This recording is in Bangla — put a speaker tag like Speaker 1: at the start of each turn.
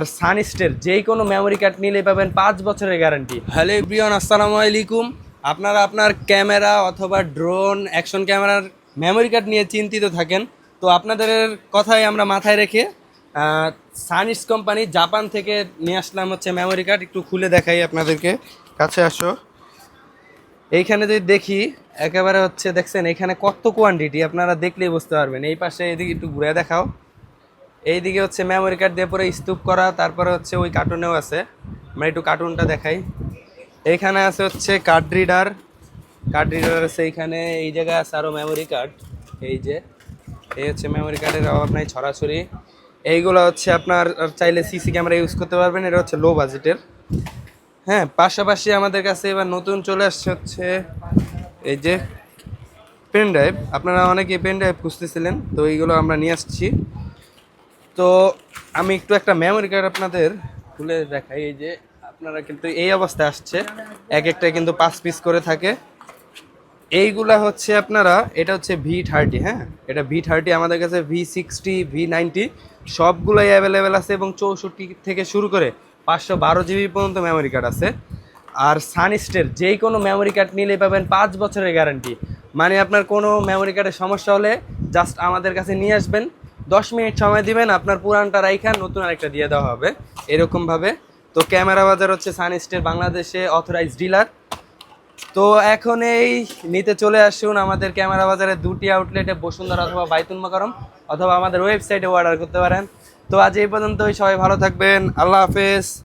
Speaker 1: আর সানস্টের যে কোনো মেমোরি কার্ড নিলে পাবেন পাঁচ বছরের গ্যারান্টি হ্যালো প্রিয়ন আসসালামু আলাইকুম। আপনারা আপনার ক্যামেরা অথবা ড্রোন অ্যাকশন ক্যামেরার মেমোরি কার্ড নিয়ে চিন্তিত থাকেন, তো আপনাদের কথাই আমরা মাথায় রেখে সানিস কোম্পানি জাপান থেকে নিয়ে আসলাম হচ্ছে মেমোরি কার্ড একটু খুলে দেখাই আপনাদেরকে। কাছে আসো। এইখানে যদি দেখি, একেবারে হচ্ছে দেখছেন, এখানে কত কোয়ান্টিটি আপনারা দেখলেই বুঝতে পারবেন। এই পাশে এদিকে একটু ঘুরে দেখাও। এইদিকে হচ্ছে মেমোরি কার্ড দিয়ে পরে স্তূপ করা, তারপরে হচ্ছে ওই কার্টুনেও আছে। আমরা একটু কার্টুনটা দেখাই। এইখানে আছে হচ্ছে কার্ড রিডার কার্ড রিডার আছে এইখানে, এই জায়গায় আছে আরও মেমোরি কার্ড এই যে, এই হচ্ছে মেমোরি কার্ডের অভাব নাই, ছড়াছড়ি। এইগুলো হচ্ছে আপনার চাইলে সিসি ক্যামেরা ইউজ করতে পারবেন, এটা হচ্ছে লো বাজেটের হ্যাঁ পাশাপাশি আমাদের কাছে এবার নতুন চলে আসছে হচ্ছে এই যে পেন ড্রাইভ আপনারা অনেকে পেন ড্রাইভ খুঁজতেছিলেন, তো এইগুলো আমরা নিয়ে আসছি। তো আমি একটু একটা মেমোরি কার্ড আপনাদের খুলে দেখাই। এই যে আপনারা কিন্তু এই অবস্থায় আসছে। এক একটা কিন্তু পাঁচ পিস করে থাকে। এইগুলা হচ্ছে আপনারা, এটা হচ্ছে ভি থার্টি হ্যাঁ? এটা ভি থার্টি আমাদের কাছে ভি সিক্সটি ভি নাইনটি সবগুলোই অ্যাভেলেবেল আছে এবং চৌষট্টি থেকে শুরু করে পাঁচশো বারো জিবি পর্যন্ত মেমোরি কার্ড আছে। আর সানস্টের যেই কোনো মেমোরি কার্ড নিলে পাবেন পাঁচ বছরের গ্যারান্টি মানে আপনার কোনো মেমোরি কার্ডের সমস্যা হলে জাস্ট আমাদের কাছে নিয়ে আসবেন। দশ মিনিট সময় দিবেন, আপনার পুরানটা রাইখান নতুন আরেকটা দিয়ে দেওয়া হবে, এরকমভাবে। তো ক্যামেরা বাজার হচ্ছে সানস্টের বাংলাদেশে অথরাইজ ডিলার তো এখন এই নিতে চলে আসুন আমাদের ক্যামেরা বাজারে দুটি আউটলেটে বসুন্ধরা অথবা বাইতুল মাকারম অথবা আমাদের ওয়েবসাইটে অর্ডার করতে পারেন। তো আজ এই পর্যন্তই, সবাই ভালো থাকবেন, আল্লাহ হাফেজ।